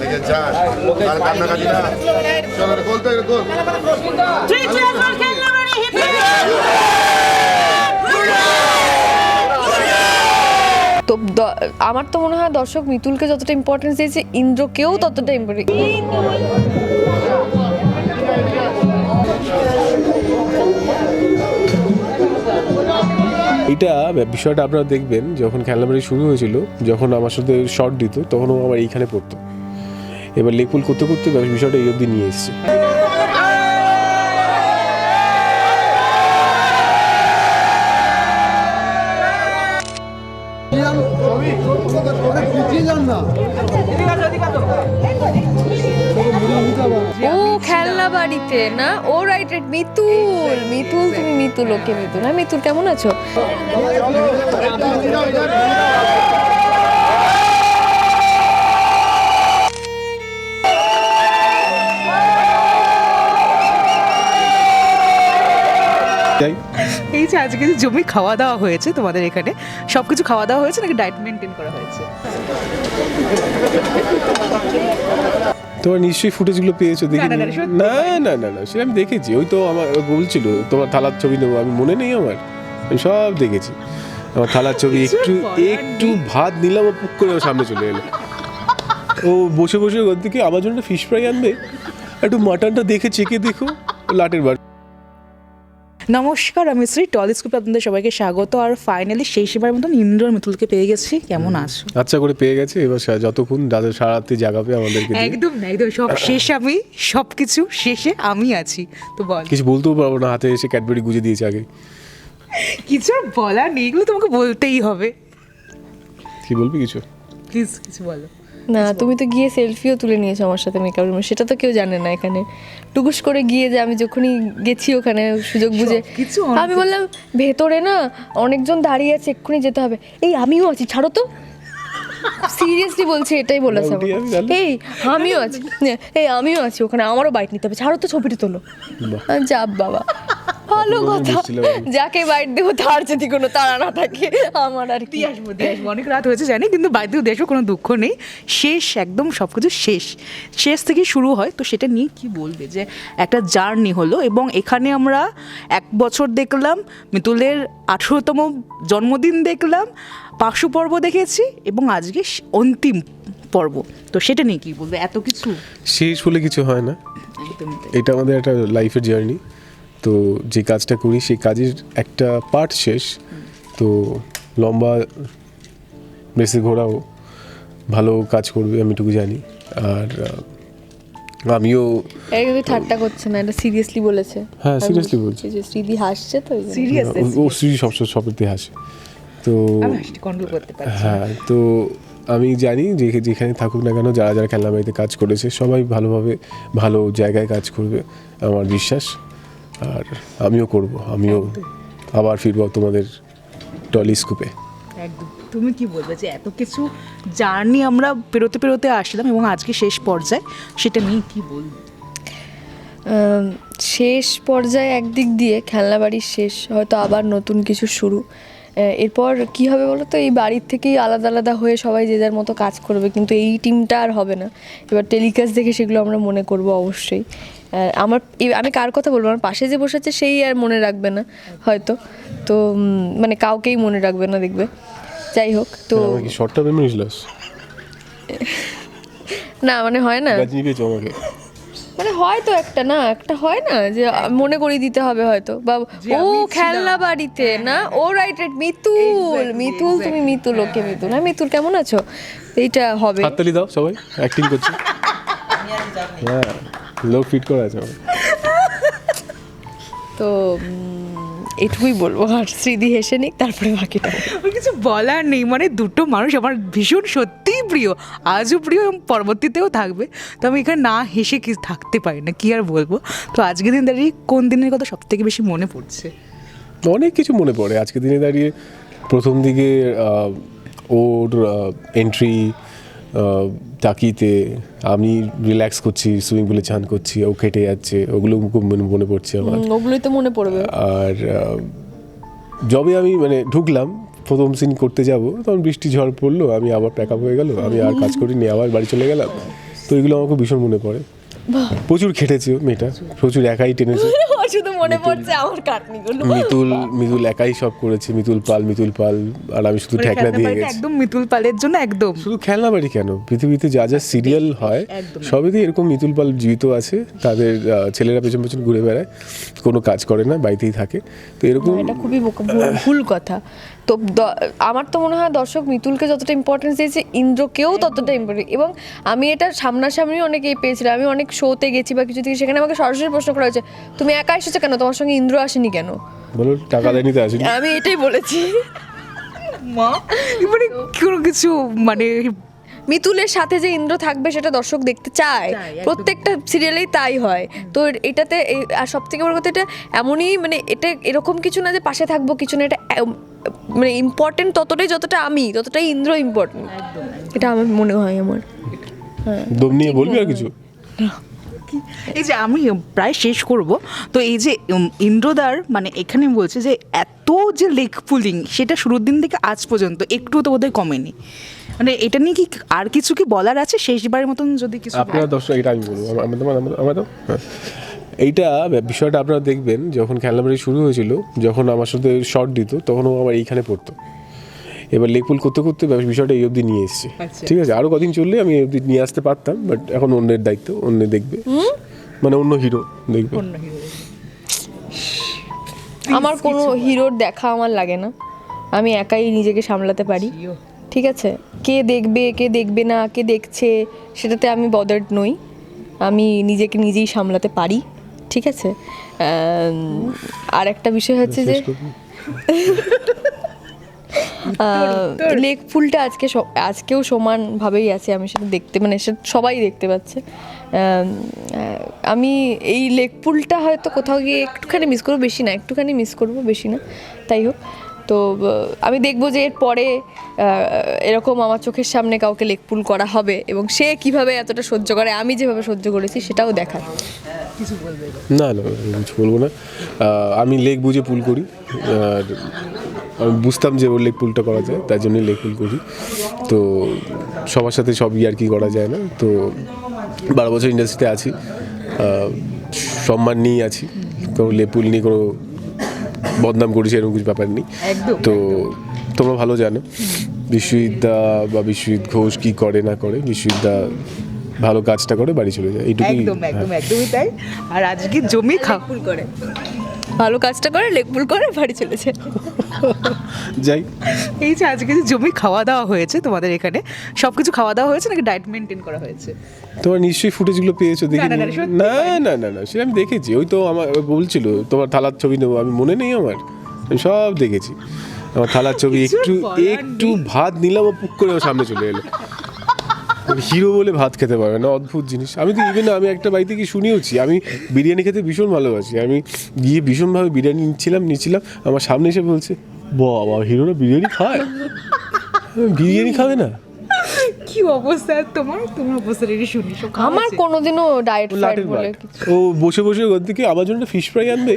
দেখে যান। আর কান্নাকাটি না। চলো রে, গোল। তো! তো আমার তো মনে হয় দর্শক মিতুলকে যতটা ইম্পর্টেন্স দিয়েছে ইন্দ্রকেও ততটা ইম্পর্টেন্ট এটা বিষয়টা আপনারা দেখবেন, যখন খেলামারি শুরু হয়েছিল, যখন আমার সাথে শর্ট দিত, তখন ও আমার এইখানে পড়তো। এবার লেকুল করতে করতে বিষয়টা এই অব্দি নিয়ে এসছে। বাড়িতে না? ও রাইট রাইট মিতুল মিতুল তুমি মিতুল ওকে মিতুল। হ্যাঁ মিতুল কেমন আছো? তাই? এই যে আজকে যে জমি খাওয়া দাওয়া হয়েছে তোমাদের এখানে সব কিছু খাওয়া দাওয়া হয়েছে নাকি ডায়েট মেনটেন করা হয়েছে? তোমার নিশ্চয়ই ফুটেজগুলো পেয়েছ দেখে না, না, না না সেটা আমি দেখেছি। ওই তো আমার বলছিল তোমার থালার ছবি নেব আমি মনে নেই আমার। আমি সব দেখেছি। আমার থালার ছবি একটু একটু ভাত নিলাম ও পুক করে সামনে চলে এলো। ও বসে বসে ওর থেকে আমার জন্য ফিশ ফ্রাই আনবে। একটু মাটনটা দেখে চেকে দেখো লাটের বার। নমস্কার আমি শ্রী টল স্কুপে আপনাদের সবাইকে স্বাগত। আর ফাইনালি সেই সেবার মতন ইন্দ্র মিতুলকে পেয়ে গেছি। কেমন আছো? আচ্ছা করে পেয়ে গেছি। এবার যতক্ষণ দাদা সারা রাত্রি জাগাবে আমাদেরকে একদম না একদম সব শেষ আমি সব কিছু শেষে আমি আছি। তো বল। কিছু বলতেও পারব না হাতে এসে ক্যাডবেরি গুজে দিয়েছে আগে। কিছু বলার নেই এগুলো তোমাকে বলতেই হবে। কি বলবি কিছু? প্লিজ কিছু বলো। না তুমি তো গিয়ে সেলফিও তুলে নিয়েছো আমার সাথে মেকআপ রুমে সেটা তো কেউ জানে না এখানে। টুকুস করে গিয়ে যে আমি যখনই গেছি ওখানে সুযোগ বুঝে আমি বললাম ভেতরে না অনেকজন দাঁড়িয়ে আছে এক্ষুনি যেতে হবে। এই আমিও আছি ছাড়ো তো। সিরিয়াসলি বলছি এটাই বলেছে। এই আমিও আছি। এই আমিও আছি ওখানে আমারও বাইক নিতে হবে। ছাড়ো তো ছবিটি তোলো। যাব বাবা। ভালো কথা। যাকে বাইট দেবো তার যদি কোনো তাড়া না থাকে আমার আর কি। আসব দিয়ে আসব। অনেক রাত হয়েছে জানি কিন্তু বাড়িতেও দেশও কোনো দুঃখ নেই। শেষ একদম সব কিছু শেষ। শেষ থেকে শুরু হয় তো সেটা নিয়ে কি বলবে যে একটা জার্নি হলো এবং এখানে আমরা এক বছর দেখলাম মিতুলের আঠেরোতম জন্মদিন দেখলাম পার্শ্ব পর্ব দেখেছি এবং আজকে অন্তিম পর্ব। তো সেটা নিয়ে কি বলবে? এত কিছু? শেষ হলে কিছু হয় না। এটা আমাদের একটা লাইফের জার্নি তো যে কাজটা করি সেই কাজের একটা পার্ট শেষ। তো লম্বা বেশি ঘোরাও ভালো কাজ করবে আমি টুকু জানি। আর আমিও এটা কিন্তু ঠাট্টা করছে না এটা সিরিয়াসলি বলেছে। হ্যাঁ, সিরিয়াসলি বুঝছি যে শ্রীদি হাসছে তো জন্য। Serious, ও- ও শ্রী সব সবেতে হাসে। তো কন্ট্রোল করতে পারছি হ্যাঁ তো আমি জানি যে যেখানে থাকুক না কেন যারা যারা খেলনা বাড়িতে কাজ করেছে সবাই ভালোভাবে ভালো জায়গায় কাজ করবে আমার বিশ্বাস। আর আমিও করব আমিও আবার ফিরবো তোমাদের টলিস্কোপে একদম তুমি কি বলবে যে এত কিছু জার্নি আমরা পেরোতে পেরোতে আসলাম এবং আজকে শেষ পর্যায়ে সেটা নিয়ে কি বলব শেষ পর্যায়ে একদিক দিয়ে খেলনা বাড়ির শেষ হয়তো আবার নতুন কিছু শুরু। আহ, এরপর কি হবে বলো তো এই বাড়ির থেকেই আলাদা আলাদা হয়ে সবাই যে যার মতো কাজ করবে কিন্তু এই টিমটা আর হবে না। এবার টেলিকাস্ট দেখে সেগুলো আমরা মনে করব অবশ্যই। আমার আমি কার কথা বলব? আমার পাশে যে বসে আছে সেই আর মনে রাখবে না হয়তো। তো মানে কাউকেই মনে রাখবে না দেখবে। যাই হোক তো শর্টটা না মানে হয় না। মানে হয় তো একটা না একটা হয় না যে মনে করি দিতে হবে হয়তো। বা ও খেলনা বাড়িতে না? ও রাইট রাইট মিতুল মিতুল তুমি মিতুল ওকে মিতুল। হ্যাঁ। মিতুল কেমন আছো? এইটা হবে। হাততালি দাও সবাই অ্যাক্টিং করছ। হ্যাঁ লোক ফিট করা আছে তো এটুকুই বলব আর স্মৃতি হেসে নিক তারপরে বাকিটা ওর কিছু বলার নেই মানে দুটো মানুষ আমার ভীষণ সত্যিই প্রিয় আজও প্রিয় এবং পরবর্তীতেও থাকবে। তো আমি এখানে না হেসে কি থাকতে পারি না কি আর বলব? তো আজকে দিন দাঁড়িয়ে কোন দিনের কথা সব থেকে বেশি মনে পড়ছে? অনেক কিছু মনে পড়ে। আজকে দিনে দাঁড়িয়ে প্রথম দিকে ওর এন্ট্রি টাকিতে আমি রিল্যাক্স করছি সুইমিং পুলে চান করছি ও কেটে যাচ্ছে ওগুলো খুব মনে মনে পড়ছে আমার। ওগুলোই তো মনে পড়বে। আর যবে আমি মানে ঢুকলাম প্রথম সিন করতে যাব তখন বৃষ্টি ঝড় পড়ল আমি আবার প্যাক আপ হয়ে গেল আমি আর কাজ করিনি আবার বাড়ি চলে গেলাম। তো এগুলো আমাকে ভীষণ মনে পড়ে। প্রচুর খেটেছে ও মেয়েটা প্রচুর একাই টেনেছে। শুধু মনে পড়ছে আমার কাটনিগুলো মিতুল মিতুল একাই সব করেছে। মিতুল পাল মিতুল পাল। আর আমি শুধু ঠেকনা দিয়ে গেছি। একদম মিতুল পালের জন্য একদম। শুধু খেলনা বাড়ি কেন? পৃথিবীতে যা যা সিরিয়াল হয়। সবেতেই এরকম মিতুল পাল জীবিত আছে। তাদের ছেলেরা পেছন পেছন ঘুরে বেড়ায়। কোনো কাজ করে না বাড়িতেই থাকে। তো এরকম এটা খুবই ভুল কথা। তো দ- আমার তো মনে হয় দর্শক মিতুলকে যতটা ইম্পর্টেন্স দিয়েছে ইন্দ্রকেও ততটা ইম্পর্টেন্ট এবং আমি এটা সামনাসামনি অনেকেই পেয়েছিলাম। আমি অনেক শোতে গেছি বা কিছু থেকে সেখানে আমাকে সরাসরি প্রশ্ন করা হয়েছে তুমি একা এসেছ কেন? তোমার সঙ্গে ইন্দ্র আসেনি কেন? বলুন টাকা দেয়নি তো আসেনি। আমি এটাই বলেছি। মা? মানে কোনো কিছু মানে মিতুলের সাথে যে ইন্দ্র থাকবে সেটা দর্শক দেখতে চায়। প্রত্যেকটা সিরিয়ালেই তাই হয়। তো এটাতে এই- আর সব থেকে বড় কথা এটা এমনই মানে এটা এরকম কিছু না যে পাশে থাকব কিছু না। এটা মানে ইম্পর্টেন্ট ততটাই যতটা আমি ততটাই ইন্দ্র ইম্পর্টেন্ট এটা আমার মনে হয় আমার। দম নিয়ে বলবি আর কিছু? এই যে আমি প্রায় শেষ করব তো এই যে ইন্দ্রদার মানে এখানে বলছে যে এত যে লেগ পুলিং সেটা শুরুর দিন থেকে আজ পর্যন্ত একটু তো বোধহয় কমেনি। মানে এটা নিয়ে কি আর কিছু কি বলার আছে? শেষবারের মতন যদি কিছু আপনারা দর্শক এটা আমি বলব। আমার- আমাদের আমাদের- আমাদের হ্যাঁ। এইটা বিষয়টা আপনারা দেখবেন যখন খেলনাবাড়ি শুরু হয়েছিল যখন আমার সাথে শর্ট দিত তখন ও আমার এইখানে পড়তো। এবার লেকপুল করতে করতে বিষয়টা এই অবধি নিয়ে এসেছে। আচ্ছা। ঠিক আছে আরও কদিন চললে আমি এই অবধি নিয়ে আসতে পারতাম বাট এখন অন্যের দায়িত্ব অন্য দেখবে। মানে অন্য হিরো দেখবে। অন্য আমার কোনো হিরোর দেখা আমার লাগে না। আমি একাই নিজেকে সামলাতে পারি। ঠিক আছে? কে দেখবে কে দেখবে না কে দেখছে সেটাতে আমি বদার্ড নই। আমি নিজেকে নিজেই সামলাতে পারি ঠিক আছে? আর একটা বিষয় হচ্ছে যে লেক ফুলটা আজকে আজকেও সমানভাবেই আছে আমি সেটা দেখতে মানে সেটা সবাই দেখতে পাচ্ছে। আমি এই লেক পুলটা হয়তো কোথাও গিয়ে একটুখানি মিস করব বেশি না একটুখানি মিস করব বেশি না। তাই হোক তো আমি দেখব যে এর পরে এরকম আমার চোখের সামনে কাউকে লেক পুল করা হবে এবং সে কীভাবে এতটা সহ্য করে, আমি যেভাবে সহ্য করেছি সেটাও দেখার। না না, কিছু বলব না। আমি লেগ বুঝে পুল করি। আমি বুঝতাম যে ওর লেগ পুলটা করা যায়, তার জন্যই লেগ পুল করি। তো সবার সাথে সব আর কি করা যায় না? তো বারো বছর ইন্ডাস্ট্রিতে আছি। সম্মান নিয়েই আছি। কোনো লেগ পুল নিয়ে কোনো বদনাম করেছি এরকম কিছু ব্যাপার নেই। তো তোমরা ভালো জানো বিশ্বজিৎ দা বা বিশ্বজিৎ ঘোষ কি করে না করে বিশ্বজিৎ দা ভালো কাজটা করে বাড়ি চলে যায় এইটুকুই। একদম হ্যাঁ। একদম একদমই তাই। আর আজকে জমি খাপুল করে। ভালো কাজটা করে লেক পুল করে বাড়ি চলেছে যাই। এই যে আজকে যে জমি খাওয়া দাওয়া হয়েছে তোমাদের এখানে সব কিছু খাওয়া দাওয়া হয়েছে নাকি ডায়েট মেনটেন করা হয়েছে? তোমার নিশ্চয়ই ফুটেজগুলো পেয়েছ দেখে না, না, না না সেটা আমি দেখেছি ওই তো আমার বলছিল তোমার থালার ছবি নেব আমি মনে নেই আমার আমি সব দেখেছি। আমার থালার ছবি একটু একটু ভাত নিলাম ও পুক করে সামনে চলে এলো। হিরো বলে ভাত খেতে পারবে না অদ্ভুত জিনিস। আমি তো ইভেন আমি একটা বাড়িতে গিয়ে শুনিয়েছি আমি বিরিয়ানি খেতে ভীষণ ভালোবাসি। আমি গিয়ে ভীষণভাবে বিরিয়ানি নিচ্ছিলাম নিচ্ছিলাম আমার সামনে এসে বলছে বাবা হিরোরা বিরিয়ানি খায়? বিরিয়ানি খাবে না? কি অবস্থা? তোমার তোমার অবস্থা রেডি শুনি আমার? কোনোদিনও ডায়েট লাটের বলে ও বসে বসে ওর দিকে আমার জন্য ফিশ ফ্রাই আনবে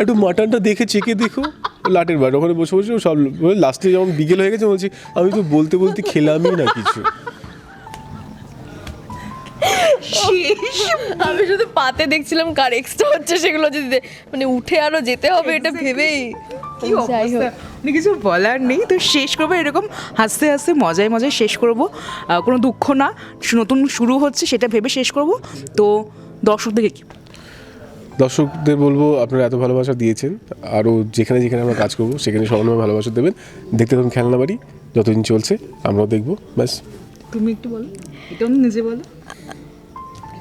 একটু মাটনটা দেখে চেকে দেখো ও লাটের ভাত। ওখানে বসে বসে সব লাস্টে যখন বিকেল হয়ে গেছে বলছি আমি তো বলতে বলতে খেলামই না কিছু। শেষ। আমি শুধু পাতে দেখছিলাম কার এক্সট্রা হচ্ছে সেগুলো যদি দে- মানে উঠে আরও যেতে হবে এটা ভেবেই। মানে কিছু বলার নেই তো শেষ করব এরকম হাসতে হাসতে মজায় মজায় শেষ করব। কোনো দুঃখ না নতুন শুরু হচ্ছে সেটা ভেবে শেষ করব। তো দর্শকদেরকে কি? দর্শকদের বলব আপনারা এত ভালোবাসা দিয়েছেন আরও যেখানে যেখানে আমরা কাজ করব সেখানে সবাই ভালোবাসা দেবেন। দেখতে থাকুন খেলনা বাড়ি যতদিন চলছে আমরাও দেখব ব্যাস। তুমি একটু বলো এটা অন্য নিজে বলো।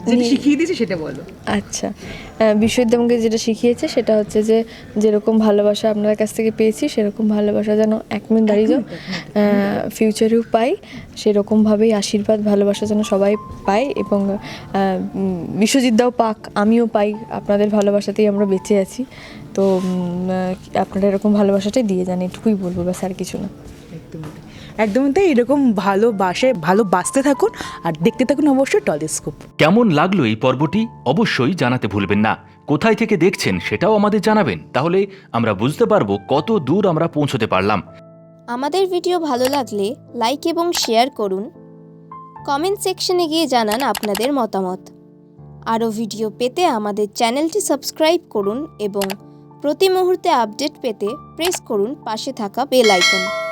যেটা শিখিয়ে দিয়েছে সেটা বলো। আচ্ছা। বিশ্ববিদ্যালয় আমাকে যেটা শিখিয়েছে সেটা হচ্ছে যে যেরকম ভালোবাসা আপনার কাছ থেকে পেয়েছি সেরকম ভালোবাসা যেন এক মিনিট দাঁড়িয়ে ফিউচারেও পাই সেরকমভাবেই আশীর্বাদ ভালোবাসা যেন সবাই পায় এবং বিশ্বজিৎদাও পাক আমিও পাই আপনাদের ভালোবাসাতেই আমরা বেঁচে আছি। তো আপনারা এরকম ভালোবাসাটাই দিয়ে যান এটুকুই বলব ব্যাস আর কিছু না। একদমই একদম তাই এরকম ভালোবাসে ভালোবাসতে থাকুন আর দেখতে থাকুন অবশ্যই টলিস্কোপ। কেমন লাগল এই পর্বটি? অবশ্যই জানাতে ভুলবেন না। কোথায় থেকে দেখছেন সেটাও আমাদের জানাবেন। তাহলে আমরা বুঝতে পারব কত দূর আমরা পৌঁছতে পারলাম। আমাদের ভিডিও ভালো লাগলে লাইক এবং শেয়ার করুন। কমেন্ট সেকশনে গিয়ে জানান আপনাদের মতামত। আরও ভিডিও পেতে আমাদের চ্যানেলটি সাবস্ক্রাইব করুন এবং প্রতি মুহূর্তে আপডেট পেতে প্রেস করুন পাশে থাকা বেল আইকন